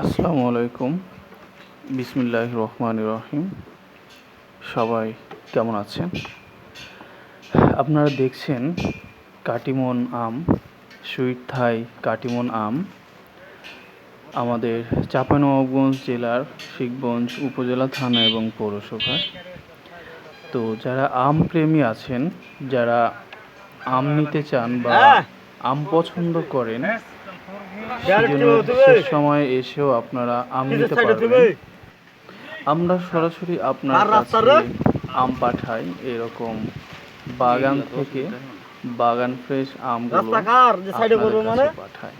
আসসালামু আলাইকুম। বিসমিল্লাহ রহমান রহিম। সবাই কেমন আছেন? আপনারা দেখছেন কাটিমন আম সুইট থাই কাটিমন আম। আমাদের চাঁপানবাবগঞ্জ জেলার শিখগঞ্জ উপজেলা থানা এবং পৌরসভা। তো যারা আম প্রেমী আছেন যারা আম নিতে চান বা আম পছন্দ করেন সেজন্য সে সময় এসেও আপনারা আম নিতে পারবেন। আমরা সরাসরি আপনার কাছে আম পাঠাই এরকম বাগান থেকে বাগান ফ্রেশ আমগুলো মানে? পাঠাই।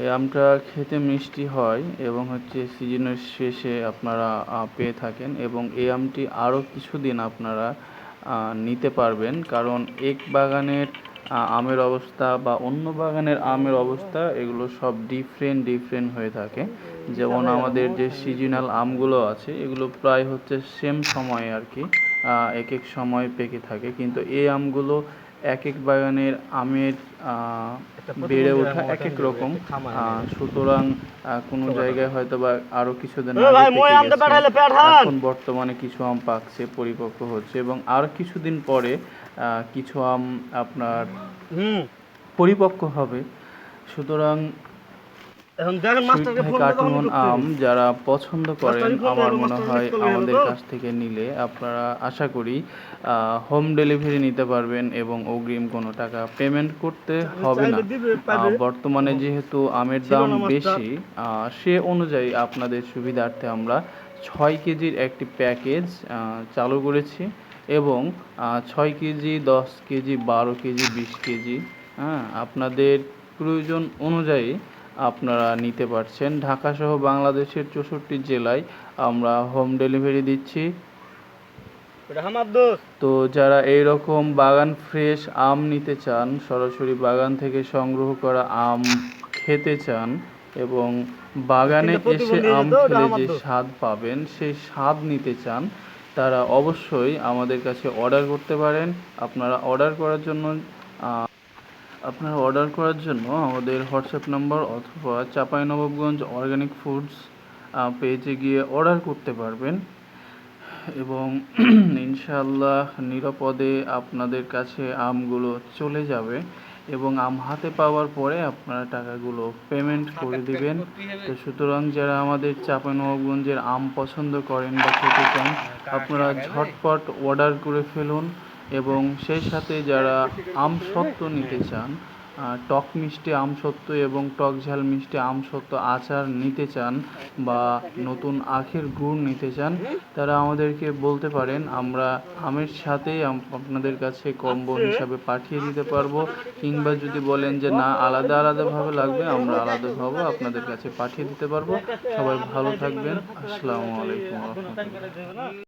এই আমটা খেতে মিষ্টি হয় এবং হচ্ছে সিজনের শেষে আপনারা পেয়ে থাকেন এবং এই আমটি আরও কিছুদিন আপনারা নিতে পারবেন। কারণ এক বাগানের আমের অবস্থা বা অন্য বাগানের আমের অবস্থা, এগুলো সব ডিফারেন্ট ডিফারেন্ট হয়ে থাকে। যেমন আমাদের যে সিজনাল আমগুলো আছে, এগুলো প্রায় হচ্ছে সেম সময়ে আর কি এক এক সময় পেকে থাকে। কিন্তু এই আমগুলো এক এক বাগানের আমের বেড়ে ওঠা এক এক রকম। আহ, সুতরাং কোনো জায়গায় হয়তো বা আরও কিছুদিন। এখন বর্তমানে কিছু আম পাকছে পরিপক্ক হচ্ছে এবং আর কিছুদিন পরে আহ, কিছু আম আপনার পরিপক্ক হবে। সুতরাং এখন দেখেন মাস্টারকে সুইট ফোন কার্টুন আম যারা পছন্দ করেন আমার মনে হয় আমাদের কাছ থেকে নিলে আপনারা আশা করি হোম ডেলিভারি নিতে পারবেন এবং অগ্রিম কোনো টাকা পেমেন্ট করতে হবে না। বর্তমানে যেহেতু আমের দাম বেশি সে অনুযায়ী আপনাদের সুবিধার্থে আমরা ছয় কেজির একটি প্যাকেজ চালু করেছি এবং ছয় কেজি দশ কেজি বারো কেজি বিশ কেজি হ্যাঁ আপনাদের প্রয়োজন অনুযায়ী আপনারা নিতে পারছেন। ঢাকা সহ বাংলাদেশের চৌষট্টি জেলায় আমরা হোম ডেলিভারি দিচ্ছি। তো যারা এই রকম বাগান ফ্রেশ আম নিতে চান সরাসরি বাগান থেকে সংগ্রহ করা আম খেতে চান এবং বাগানে এসে আম খেলে যে স্বাদ পাবেন সেই স্বাদ নিতে চান তারা অবশ্যই আমাদের কাছে অর্ডার করতে পারেন। আপনারা অর্ডার করার জন্য আপনারা অর্ডার করার জন্য আমাদের হোয়াটসঅ্যাপ নাম্বার অথবা চাঁপাইনবাবগঞ্জ অর্গানিক ফুডস পেজে গিয়ে অর্ডার করতে পারবেন। এবং ইনশাল্লাহ নিরাপদে আপনাদের কাছে আমগুলো চলে যাবে এবং আম হাতে পাওয়ার পরে আপনারা টাকাগুলো পেমেন্ট করে দিবেন। তো সুতরাং যারা আমাদের চাঁপাইনবাবগঞ্জের আম পছন্দ করেন বা খেতে চান আপনারা ঝটপট অর্ডার করে ফেলুন। এবং সেই সাথে যারা আম সত্ত্ব নিতে চান টক মিষ্টি আমসত্ত্ব এবং টক ঝাল মিষ্টি আমসত্ত্ব আচার নিতে চান বা নতুন আখের গুড় নিতে চান, তারা আমাদেরকে বলতে পারেন, আমরা আমের সাথেই আপনাদের কাছে কম্বো হিসাবে পাঠিয়ে দিতে পারব। কিংবা যদি বলেন যে না, আলাদা আলাদাভাবে লাগবে, আমরা আলাদাভাবে আপনাদের কাছে পাঠিয়ে দিতে পারব। সবাই ভালো থাকবেন। আসসালামু আলাইকুম